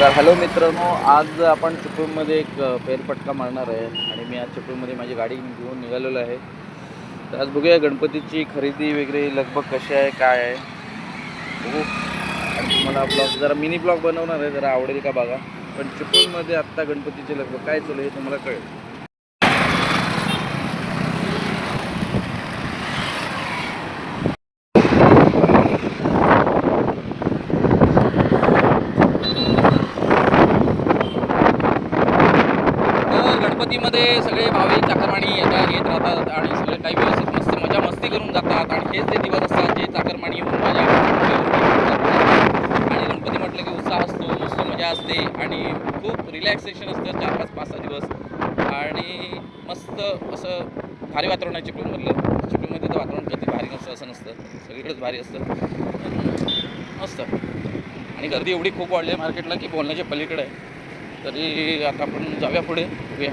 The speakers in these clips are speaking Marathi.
तर हॅलो मित्रांनो आज आपण चिपळूणमध्ये एक फेरफटका मारणार आहे आणि मी आज चिपळूणमध्ये माझी गाडी घेऊन निघालेलो आहे. तर आज बघूया गणपतीची खरेदी वगैरे लगभग कशी आहे काय आहे. बघू. आणि तुम्हाला ब्लॉग जरा मिनी ब्लॉग बनवणार आहे जरा आवडेल का बघा. पण चिपळूणमध्ये आत्ता गणपतीचे लगभग काय चालू आहे हे तुम्हाला कळेल तर ते सगळे भाविक चाकरमाणी येतात येत राहतात आणि सगळे काही व्यवस्थित मस्त मजा मस्ती करून जातात आणि हेच ते दिवस असतात जे चाकरमाणी येऊन मजा आणि गणपती म्हटलं की उत्साह असतो मस्त मजा असते आणि खूप रिलॅक्सेशन असतं चार पाच पाच सहा दिवस. आणि मस्त असं भारी वातावरण आहे चिपळूणमधलं चिपळूणमध्ये तर वातावरण कधी भारी नसतं असं नसतं. सगळीकडेच भारी असतं. मस्त. आणि गर्दी एवढी खूप वाढली आहे मार्केटला की बोलण्याच्या पलीकडे आहे. तरी आता आपण जाऊया पुढे. बघूया.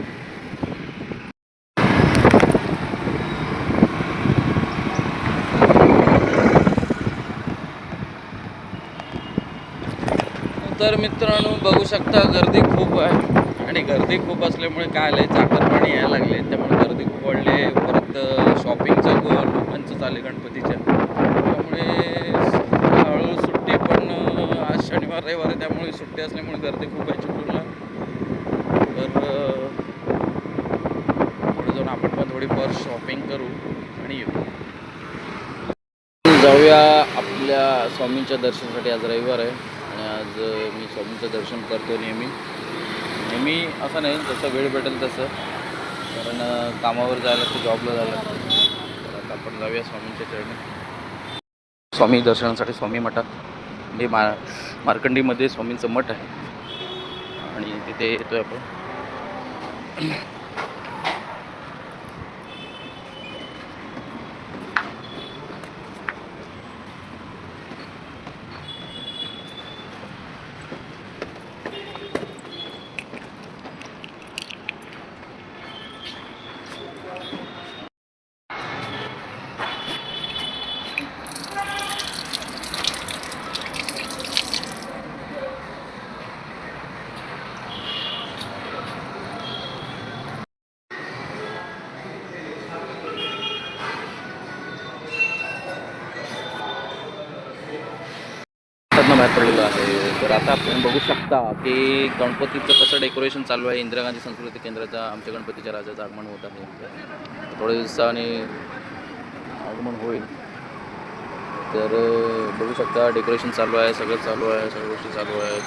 तर मित्रांनो बघू शकता गर्दी खूप आहे. आणि गर्दी खूप असल्यामुळे काय आलं आहे चाकर पाणी यायला लागले त्यामुळे गर्दी खूप वाढली आहे. परत शॉपिंगचं गो लोकांचं चालू गणपतीच्या. त्यामुळे हळूहळू सुट्टी पण आज शनिवार रविवार आहे. त्यामुळे सुट्टी असल्यामुळे गर्दी खूप आहे चिपळूणला तर पुढे जाऊन आपण पण थोडीफार शॉपिंग करू आणि येऊ. जाऊया आपल्या स्वामींच्या दर्शनासाठी. आज रविवार आहे. आणि आज मी स्वामींचं दर्शन करतो नेहमी. नेहमी असं नाही जसं वेळ भेटेल तसं. कारण कामावर जायला तर जॉबला जायला तर आता आपण जाऊया स्वामींच्या चरणी. स्वामी दर्शनासाठी स्वामी मठात. म्हणजे मा मार्कंडीमध्ये स्वामींचं मठ आहे. आणि तिथे येतो आहे आपण. त्यातनं बाहेर पडलेलो आहे. तर आता आपण बघू शकता की गणपतीचं कसं डेकोरेशन चालू आहे. इंदिरा गांधी संस्कृती केंद्राचा आमच्या गणपतीच्या राजाचं आगमन होत आहे. थोड्या दिवसाने आगमन होईल. तर बघू शकता डेकोरेशन चालू आहे सगळं चालू आहे सगळ्या गोष्टी चालू आहेत.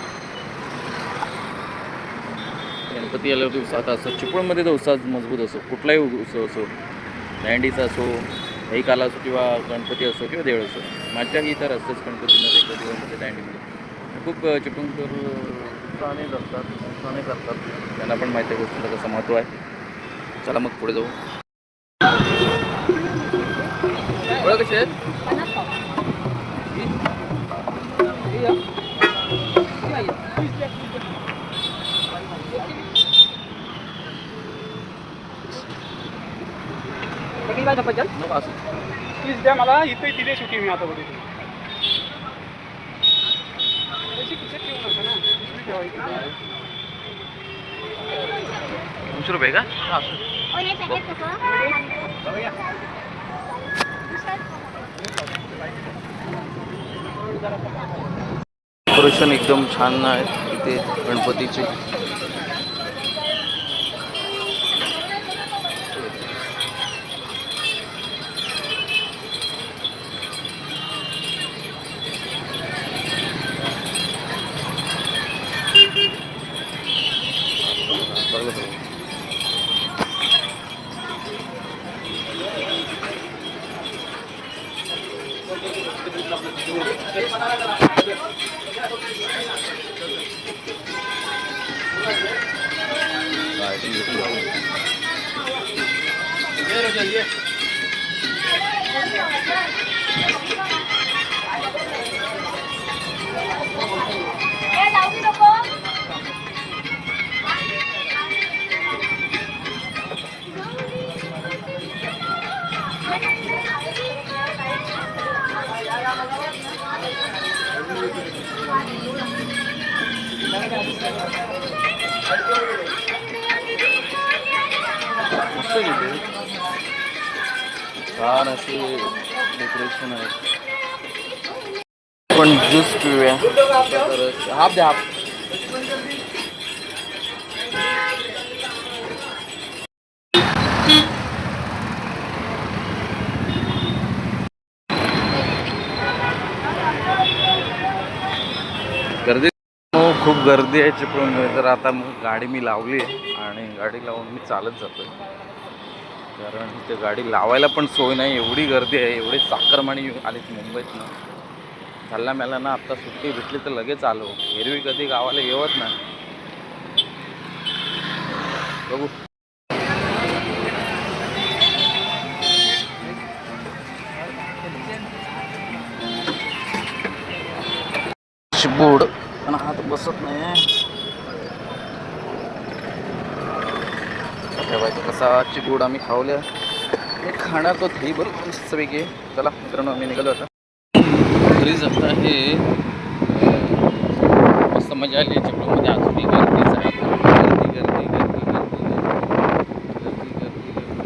गणपती आल्यावरती उत्साह असतो चिपळमध्ये तर उत्साह मजबूत असो. कुठलाही उत्सव असो दहंडीचा असो काला असो किंवा गणपती असो किंवा देव असो माझ्या इतर असतंच गणपतीमध्ये किंवा दिवाळीमध्ये दांडीमध्ये खूप अ, चिपळूणकर उत्साहाने जगतात उत्साहाने करतात त्यांना पण माहिती आहे गोष्टीला कसं महत्त्व आहे. चला मग पुढे जाऊ. ओळख कशी आहेत नको असं. प्लीज द्या मला इथे दिले सुटी मी आता बघितली. दोनशे रुपये का? हां. डेकोरेशन एकदम छान आहे. इथे गणपतीचे ये Thank you. मस्त तिथे छान असे डेकोरेशन आहे. पण ज्यूस पिऊया हाफ द्या हाफ. गर्दी हो खूप गर्दी आहे चिपळूणमध्ये. तर आता मग गाडी मी लावली आहे आणि गाडी लावून मी चालत जातो कारण इथे गाडी लावायला पण सोय नाही एवढी गर्दी आहे एवढी चाकरमाणी आलीच मुंबईतनं. झाला मेला ना आत्ता सुट्टी भेटली तर लगेच आलो. एरवी कधी गावाला येवत नाही. बघू. ठेवायचं गोड आम्ही खावल्या. आणि खाणार तो दही बरोबर मस्तपैकी. चला मित्रांनो आम्ही निघालो आता. घरी जात आहे. मस्त मजा आली चिपळूणमध्ये अजूनही गर्दीच आहे. गर्दी गर्दी गर्दी गर्दी गर्दी गर्दी गर्दी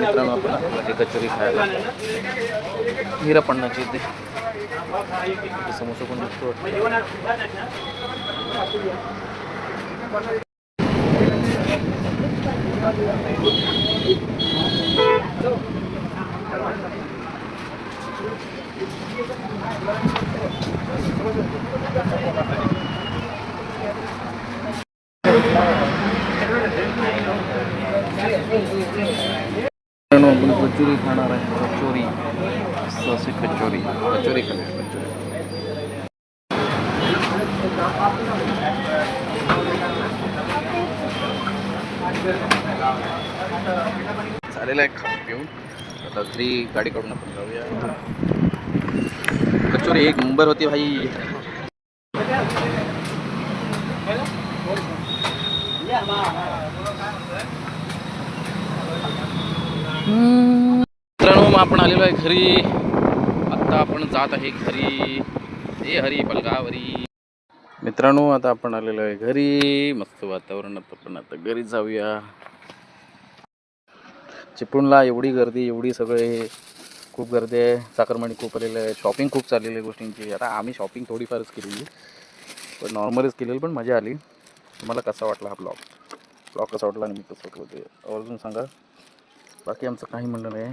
मित्रांनो आपण कचोरी खायला. हिरा पन्नाची इथे समोसा पण दिसतो वाटतं. मित्रांनो आपण कचोरी खाणार आहे कचोरी मस्त अशी कचोरी कचोरी खाणार कचोरी झालेला आहे खाऊन पिऊन आता घरी गाडी काढून आपण जाऊया. कचोरी एक नंबर होती भाई. मित्रांनो मग आपण आलेलो आहे घरी. आत्ता आपण जात आहे घरी. ए हरी पलगावरी. मित्रांनो आता आपण आलेलो आहे घरी. मस्त वातावरण आता आपण आता घरी जाऊया. चिपळूणला एवढी गर्दी एवढी सगळे खूप गर्दी आहे. चाकरमानी खूप आलेलं आहे. शॉपिंग खूप चाललेली आहे गोष्टींची. आता आम्ही शॉपिंग थोडीफारच केलेली. पण नॉर्मलच केलेली पण मजा आली. तुम्हाला कसा वाटला हा ब्लॉग ब्लॉग कसा वाटला आणि मी कसं वाटलं ते आवर्जून सांगा. बाकी आमचं काही म्हणणं नाही.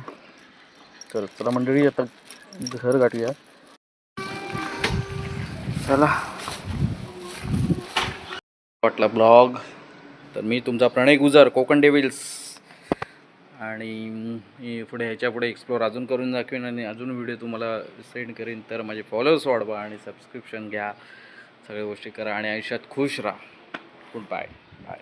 तर चला मंडळी आता घर गाठूया. चला. वाटला ब्लॉग. तर मी तुमचा प्रणय गुजर कोकण डेविल्स. आणि मी पुढे ह्याच्या पुढे अजून करून दाखवेन आणि अजून व्हिडिओ तुम्हाला सेंड करेन. तर माझे फॉलोअर्स वाढवा आणि सबस्क्रिप्शन घ्या. सगळ्या गोष्टी करा आणि आयुष्यात खुश राहा. Good bye bye